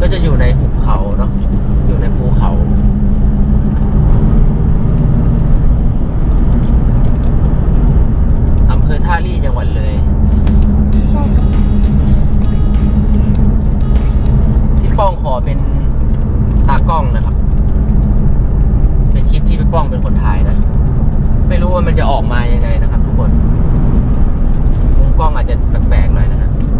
ก็จะอยู่ในหุบเขาเนาะอยู่ในภูเขา อำเภอท่าลี่จังหวัดเลย พี่ป้องขอเป็นตากล้องนะครับ เป็นคลิปที่พี่ป้องเป็นคนถ่ายนะ ไม่รู้ว่ามันจะออกมายังไงนะครับ ทุกคนมุมกล้องอาจจะแปลกๆหน่อยนะฮะถ้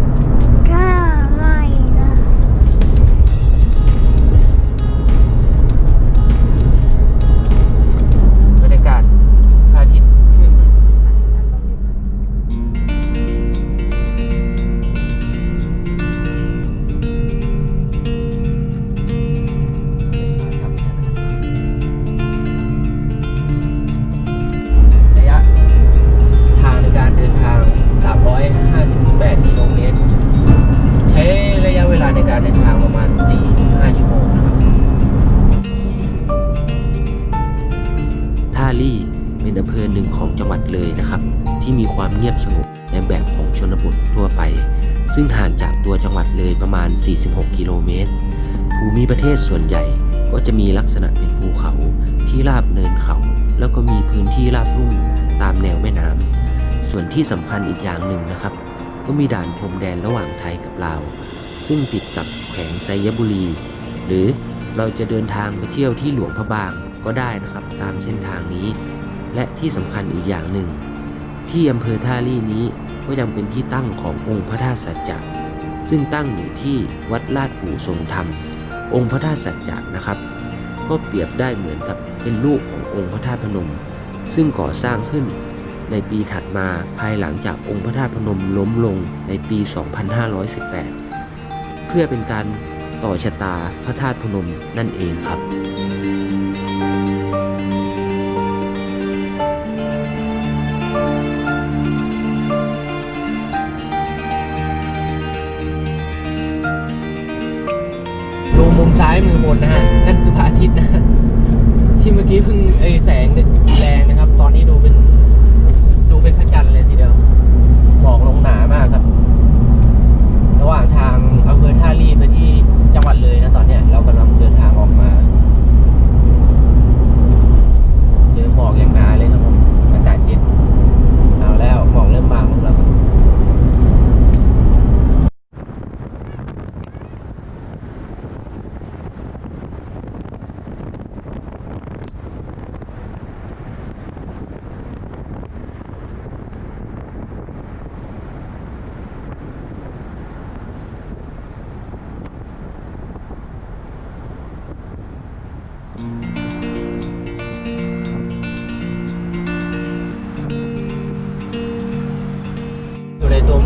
ลี่เป็นอำเภอหนึ่งของจังหวัดเลยนะครับ ที่มีความเงียบสงบในแบบของชนบททั่วไป ซึ่งห่างจากตัวจังหวัดเลยประมาณ 46 กิโลเมตร ภูมิประเทศส่วนใหญ่ก็จะมีลักษณะเป็นภูเขาที่ราบเนินเขา แล้วก็มีพื้นที่ราบลุ่มตามแนวแม่น้ำส่วนที่สำคัญอีกอย่างหนึ่งนะครับ ก็มีด่านพรมแดนระหว่างไทยกับลาว ซึ่งติดกับแขวงไซยบุรี หรือเราจะเดินทางไปเที่ยวที่หลวงพระบาง ก็ได้นะครับตามเส้นทางนี้ และที่สำคัญอีกอย่างหนึ่ง ที่อำเภอท่าลี่นี้ก็ยังเป็นที่ตั้งขององค์พระธาตุสัจจะซึ่งตั้งอยู่ที่วัดลาดปู่ทรงธรรม องค์พระธาตุสัจจะนะครับ ก็เปรียบได้เหมือนกับเป็นลูกขององค์พระธาตุพนม ซึ่งก่อสร้างขึ้นในปีถัดมาภายหลังจากองค์พระธาตุพนมล้มลงในปี 2518 เพื่อเป็นการต่อชะตาพระธาตุพนมนั่นเองครับ ดูมุมซ้ายมือบนนะฮะ นั่นคือพระอาทิตย์นะ ที่เมื่อกี้เพิ่งไอแสงแรงนะครับ ตอนนี้ดูเป็น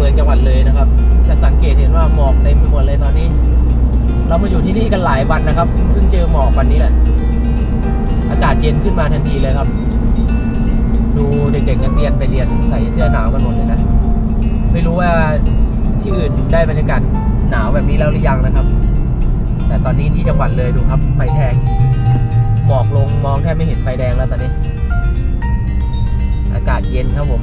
มืองจังหวัดเลยนะครับ จะสังเกตเห็นว่าหมอกเต็มไปหมดเลยตอนนี้ เรามาอยู่ที่นี่กันหลายวันนะครับเพิ่งเจอหมอกวันนี้แหละ อากาศเย็นขึ้นมาทันทีเลยครับ ดูเด็กๆนักเรียนไปเรียนใส่เสื้อหนาวกันหมดเลยนะ ไม่รู้ว่าที่อื่นได้บรรยากาศหนาวแบบนี้แล้วหรือยังนะครับ แต่ตอนนี้ที่จังหวัดเลยดูครับ ไฟแดงหมอกลงมองแทบไม่เห็นไฟแดงแล้วตอนนี้ อากาศเย็นครับผม